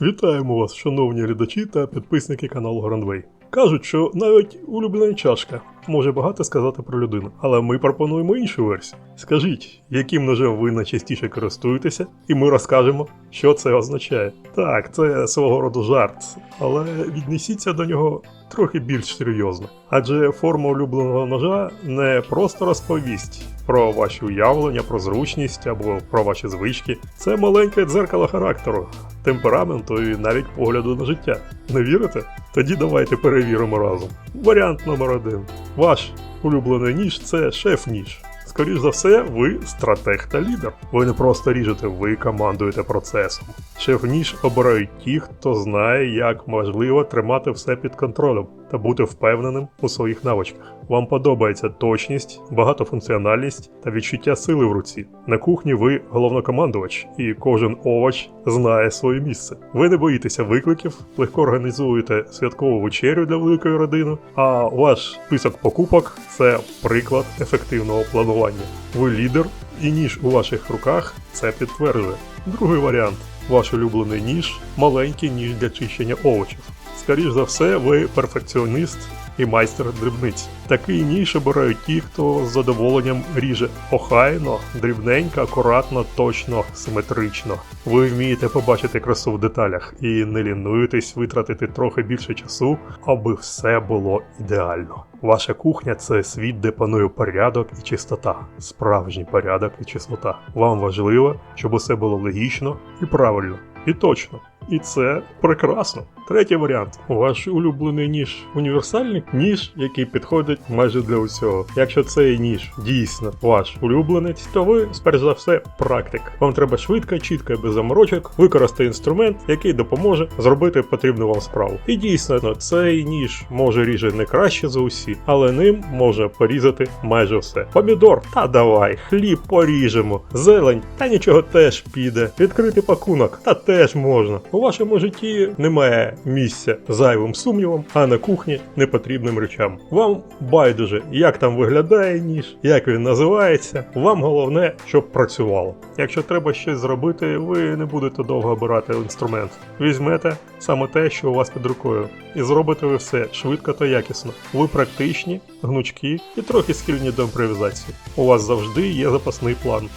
Вітаємо вас, шановні глядачі та підписники каналу Грандвей. Кажуть, що навіть улюблена чашка може багато сказати про людину, але ми пропонуємо іншу версію. Скажіть, яким ножем ви найчастіше користуєтеся, і ми розкажемо, що це означає. Так, це свого роду жарт, але віднесіться до нього трохи більш серйозно. Адже форма улюбленого ножа не просто розповість про ваші уявлення, про зручність або про ваші звички. Це маленьке дзеркало характеру, темпераменту і навіть погляду на життя. Не вірите? Тоді давайте перевіримо разом. Варіант номер один. Ваш улюблений ніж це шеф-ніж. Скоріш за все, ви стратег та лідер. Ви не просто ріжете, ви командуєте процесом. Шеф-ніж обирають ті, хто знає, як можливо тримати все під контролем та бути впевненим у своїх навичках. Вам подобається точність, багатофункціональність та відчуття сили в руці. На кухні ви головнокомандувач, і кожен овоч знає своє місце. Ви не боїтеся викликів, легко організуєте святкову вечерю для великої родини, а ваш список покупок це приклад ефективного планування. Ви лідер, і ніж у ваших руках це підтверджує. Другий варіант. Ваш улюблений ніж маленький ніж для чищення овочів. Скоріш за все, ви перфекціоніст і майстер дрібниць. Такий ніж обирають ті, хто з задоволенням ріже охайно, дрібненько, акуратно, точно, симетрично. Ви вмієте побачити красу в деталях і не лінуєтесь витратити трохи більше часу, аби все було ідеально. Ваша кухня це світ, де панує порядок і чистота, справжній порядок і чистота. Вам важливо, щоб усе було логічно і правильно, і точно. І це прекрасно. Третій варіант. Ваш улюблений ніж універсальний ніж, який підходить майже для усього. Якщо цей ніж дійсно ваш улюбленець, то ви, сперш за все, практик. Вам треба швидко, чітко і без заморочок використати інструмент, який допоможе зробити потрібну вам справу. І дійсно, цей ніж може ріже не краще за усі, але ним може порізати майже все. Помідор, та давай, хліб поріжемо, зелень, та нічого теж піде. Відкритий пакунок, та теж можна. У вашому житті немає місця зайвим сумнівам, а на кухні непотрібним речам. Вам байдуже, як там виглядає ніж, як він називається. Вам головне, щоб працювало. Якщо треба щось зробити, ви не будете довго обирати інструмент. Візьмете саме те, що у вас під рукою, і зробите ви все швидко та якісно. Ви практичні, гнучкі і трохи схильні до імпровізації. У вас завжди є запасний план.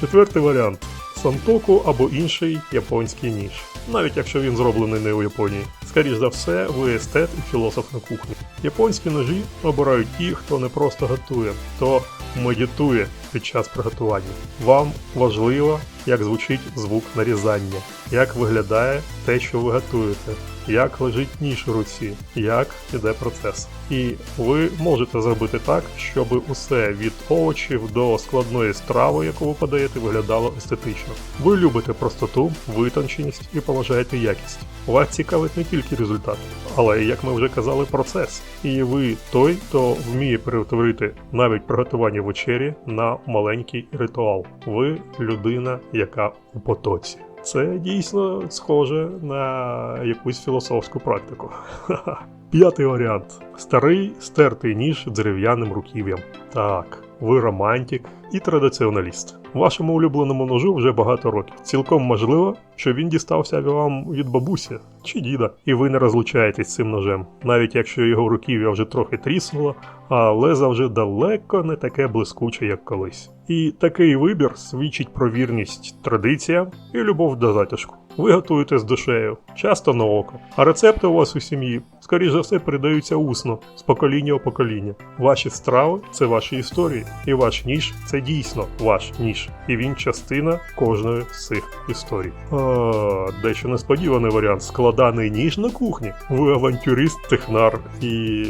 Четвертий варіант. Сантоку або інший японський ніж, навіть якщо він зроблений не у Японії. Скоріш за все, ви естет і філософ на кухні. Японські ножі обирають ті, хто не просто готує, хто медитує під час приготування. Вам важливо, як звучить звук нарізання, як виглядає те, що ви готуєте, як лежить ніж у руці, як іде процес. І ви можете зробити так, щоб усе від овочів до складної страви, яку ви подаєте, виглядало естетично. Ви любите простоту, витонченість і поважаєте якість. Вас цікавить не тільки результат, але як ми вже казали, процес. І ви той, хто вміє перетворити навіть приготування вечері на маленький ритуал. Ви людина, яка у потоці. Це дійсно схоже на якусь філософську практику. П'ятий варіант: старий стертий ніж дерев'яним руків'ям. Так, ви романтик і традиціоналіст. Вашому улюбленому ножу вже багато років. Цілком можливо, що він дістався вам від бабусі чи діда, і ви не розлучаєтесь з цим ножем, навіть якщо його руків'я вже трохи тріснуло, а леза вже далеко не таке блискуче, як колись. І такий вибір свідчить про вірність традиціям і любов до затишку. Ви готуєте з душею, часто на око, а рецепти у вас у сім'ї, скоріш за все, передаються усно з покоління у покоління. Ваші страви це ваші історії, і ваш ніж це дійсно ваш ніж, і він частина кожної з цих історій. А, дещо несподіваний варіант складаний ніж на кухні. Ви авантюрист, технар і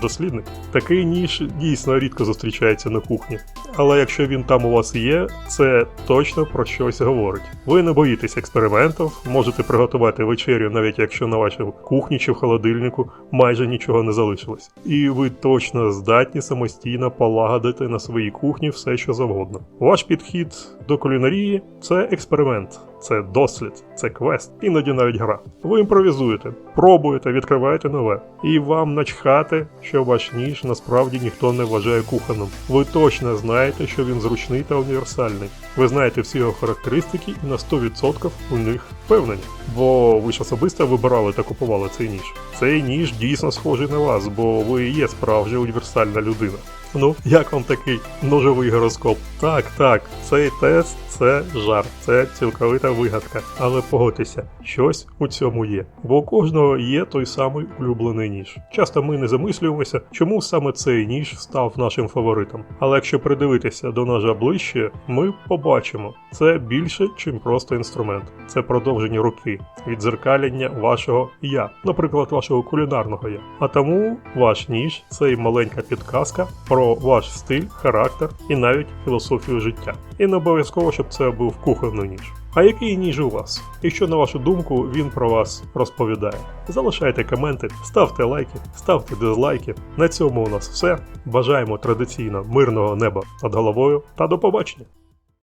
дослідник. Такий ніж дійсно рідко зустрічається на кухні. Але якщо він там у вас є, це точно про щось говорить. Ви не боїтесь експериментів, можете приготувати вечерю, навіть якщо на вашій кухні чи в холодильнику майже нічого не залишилось. І ви точно здатні самостійно полагодити на своїй кухні все, що завгодно. Ваш підхід до кулінарії це експеримент. Це дослід, це квест, іноді навіть гра. Ви імпровізуєте, пробуєте, відкриваєте нове. І вам начхати, що ваш ніж насправді ніхто не вважає кухонним. Ви точно знаєте, що він зручний та універсальний. Ви знаєте всі його характеристики і на 100% у них впевнені. Бо ви ж особисто вибирали та купували цей ніж. Цей ніж дійсно схожий на вас, бо ви є справжня універсальна людина. Ну, як вам такий ножовий гороскоп? Так, так, цей тест це жарт, це цілковита вигадка. Але погодьтеся, щось у цьому є. Бо у кожного є той самий улюблений ніж. Часто ми не замислюємося, чому саме цей ніж став нашим фаворитом. Але якщо придивитися до ножа ближче, ми побачимо, це більше, чим просто інструмент. Це продовження руки, відзеркалення вашого я, наприклад, вашого кулінарного я. А тому ваш ніж це маленька підказка про ваш стиль, характер і навіть філософію життя. І не обов'язково, щоб це був кухонний ніж. А який ніж у вас? І що на вашу думку він про вас розповідає? Залишайте коменти, ставте лайки, ставте дизлайки. На цьому у нас все. Бажаємо традиційно мирного неба над головою та до побачення!